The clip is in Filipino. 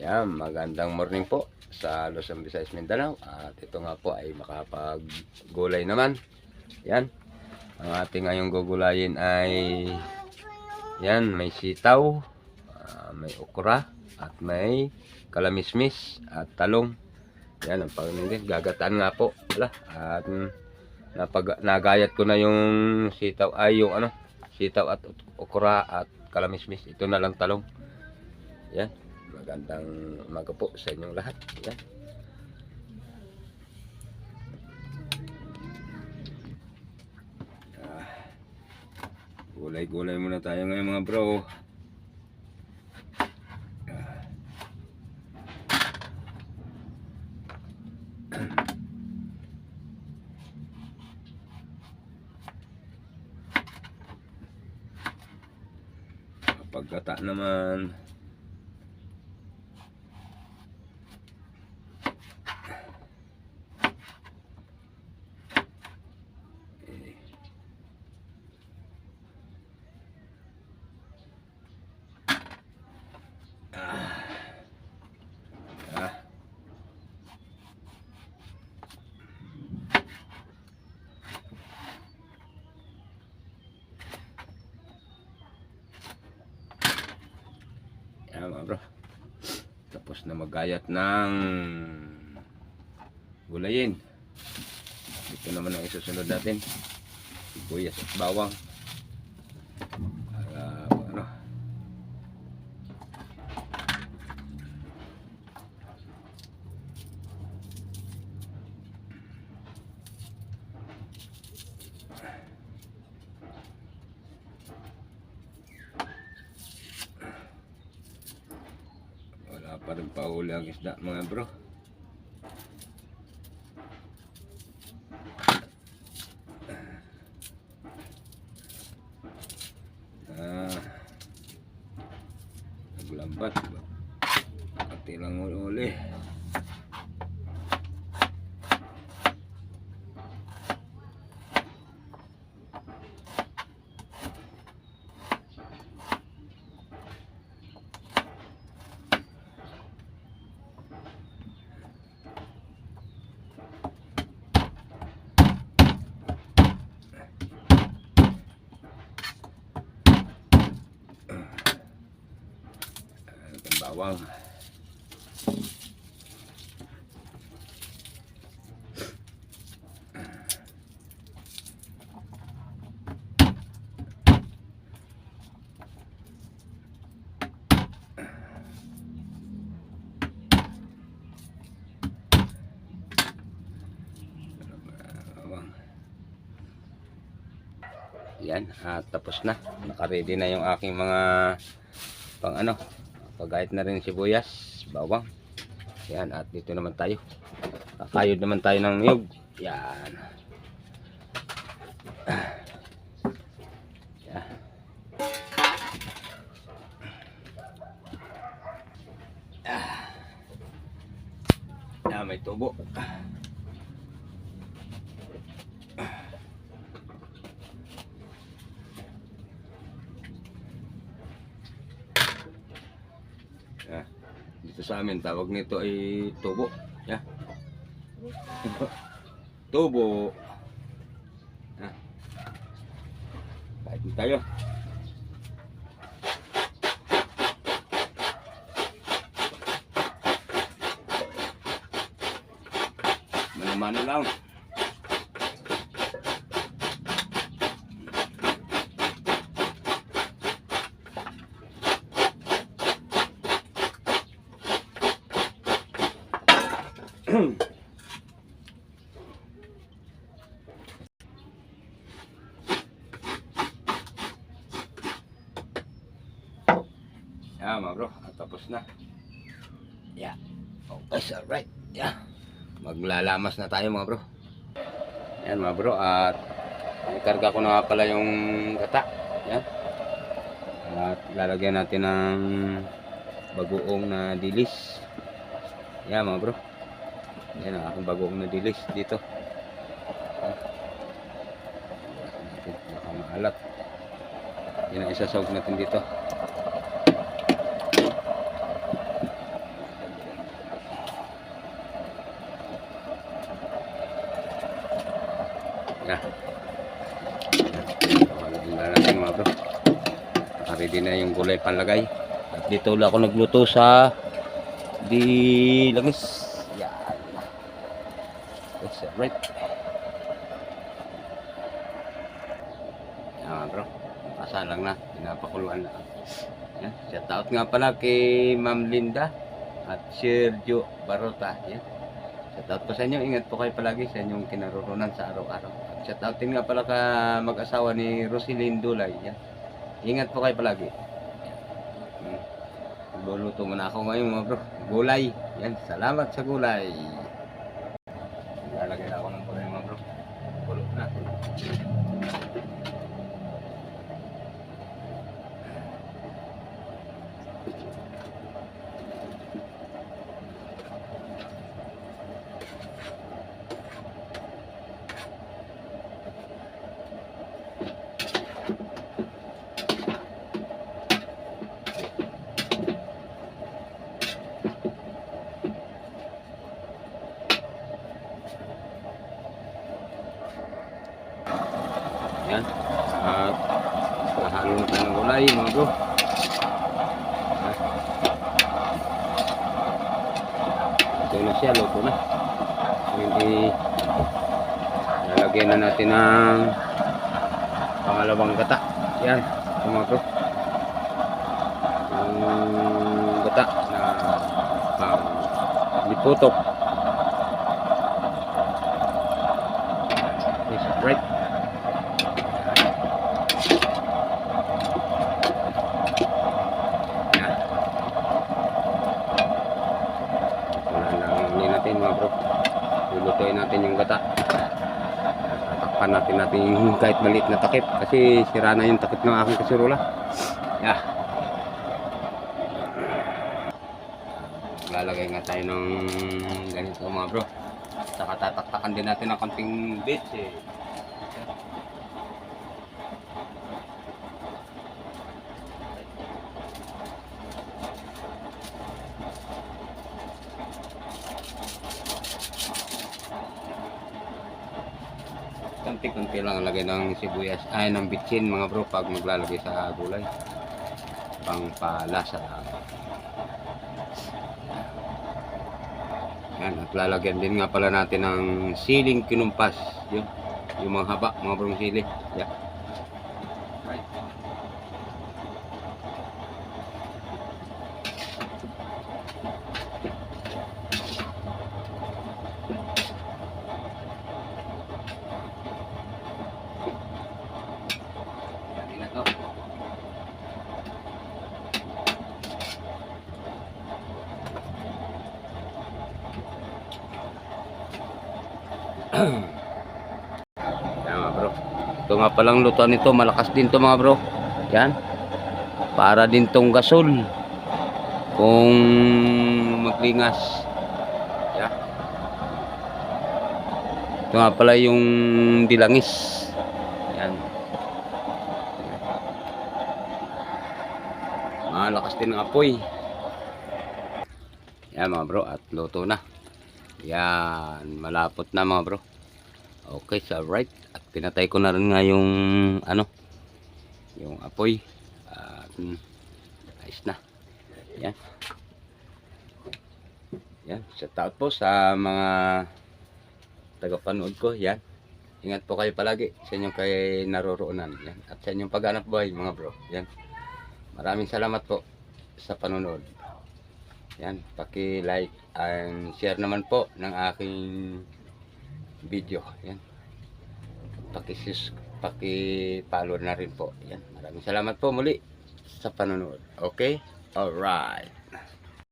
Yan, magandang morning po sa Luzon, Visayas, Mindanao. At ito nga po ay makapag-gulay naman. Yan. Ang ating ngayong gugulayin ay yan, may sitaw, ah, may okra, at may kalamismis at talong. Yan ang pagnindig. Gagataan nga po. Wala. At mm, napag nagayat ko na yung sitaw ay yung ano, sitaw at okra at kalamismis. Ito na lang talong. Yan. Magandang umaga po sa inyong lahat. Yan. Ah, Gulay-gulay muna tayo ngayon mga bro. Ah. Pagkata naman. Eh. Ah. Ah. Yan bro. Tapos na magayat ng gulayin. Ito naman ang isusunod natin. Sibuyas at bawang. Para ano. Wala pa rin pauli ang isda mga bro. Ah, naglambat. Pati lang uli. Ang bawang. Yan, at tapos na. Naka-ready na yung aking mga pang ano, pagayat na rin sibuyas, bawang. Yan, at dito naman tayo. Kakayod naman tayo ng niyog. Yan. Yan, may tubo. Yan. Dito sa amin, tawag nito ay tubo. Yan. tubo. Yan. Kahit tayo. Mano-mano lang. Yan mga bro, tapos na. Yeah. Okay, so right. Yeah. Maglalamas na tayo mga bro. Yan mga bro, at ikarga ko na pala yung gata. Yan. At lalagyan natin ng bagoong na dilis. Yan mga bro. Ayan ang aking bagong nadilis dito. Baka maalat. Yan ang isasawag natin dito. na. Wala natin mga bro. Ready na yung gulay panlagay. At dito wala ako nagluto sa di langis. Kasalang na. Pinapakuluan na. Yan. Shout out nga pala kay Ma'am Linda at Sergio Barota. Yan. Shout out po sa inyo. Ingat po kayo palagi sa inyong kinaroroonan sa araw-araw. At shout out din nga pala ka mag-asawa ni Rosilyn Dulay. Yan. Ingat po kayo palagi. Yan. Hmm. Luluto muna ako ngayon mga bro. Gulay. Yan. Salamat sa gulay. Yan. At nahalo na tayo ng gulay mga bro. Siya, luto na. Hindi lalagyan na natin ng pangalawang gata. Yan, bro. Yung gata na pang liputok. Is right. Yan. Wala lang hindi natin mga bro. Lulutuin natin yung gata. Yung kahit maliit na takip kasi sira na yung takip ng aking kasurula. Yeah. Lalagay nga tayo ng ganito mga bro. Saka tataktakan din natin ng konting bits eh. Kunti-kunti lang ang lagay ng sibuyas, ay ng bitsin mga bro pag maglalagay sa gulay. Pangpalasa lang. Yan, at lalagyan din nga pala natin ng siling kinumpas. Yun, yung mga haba, mga brong sili. Yan. Right. Yan mga bro. Ito nga palang lutuan nito. Malakas din to mga bro. Yan. Para din tong gasol. Kung maglingas. Yan. Ito nga pala yung dilangis. Yan. Malakas din ang apoy. Yan mga bro. At luto na. Yan. Malapot na mga bro. Okay, so right. At pinatay ko na rin nga yung ano, yung apoy. At mm, ayos na. Yan. Yan. Shout out po sa mga tagapanood ko. Yan. Ingat po kayo palagi sa inyong kay naroroonan. Yan. At sa inyong paghanap buhay mga bro. Yan. Maraming salamat po sa panonood. Yan. Paki-like and share naman po ng aking video. Yan. Paki-sus paki-follow na rin po. Yan. Maraming salamat po muli sa panonood. Okay? Alright.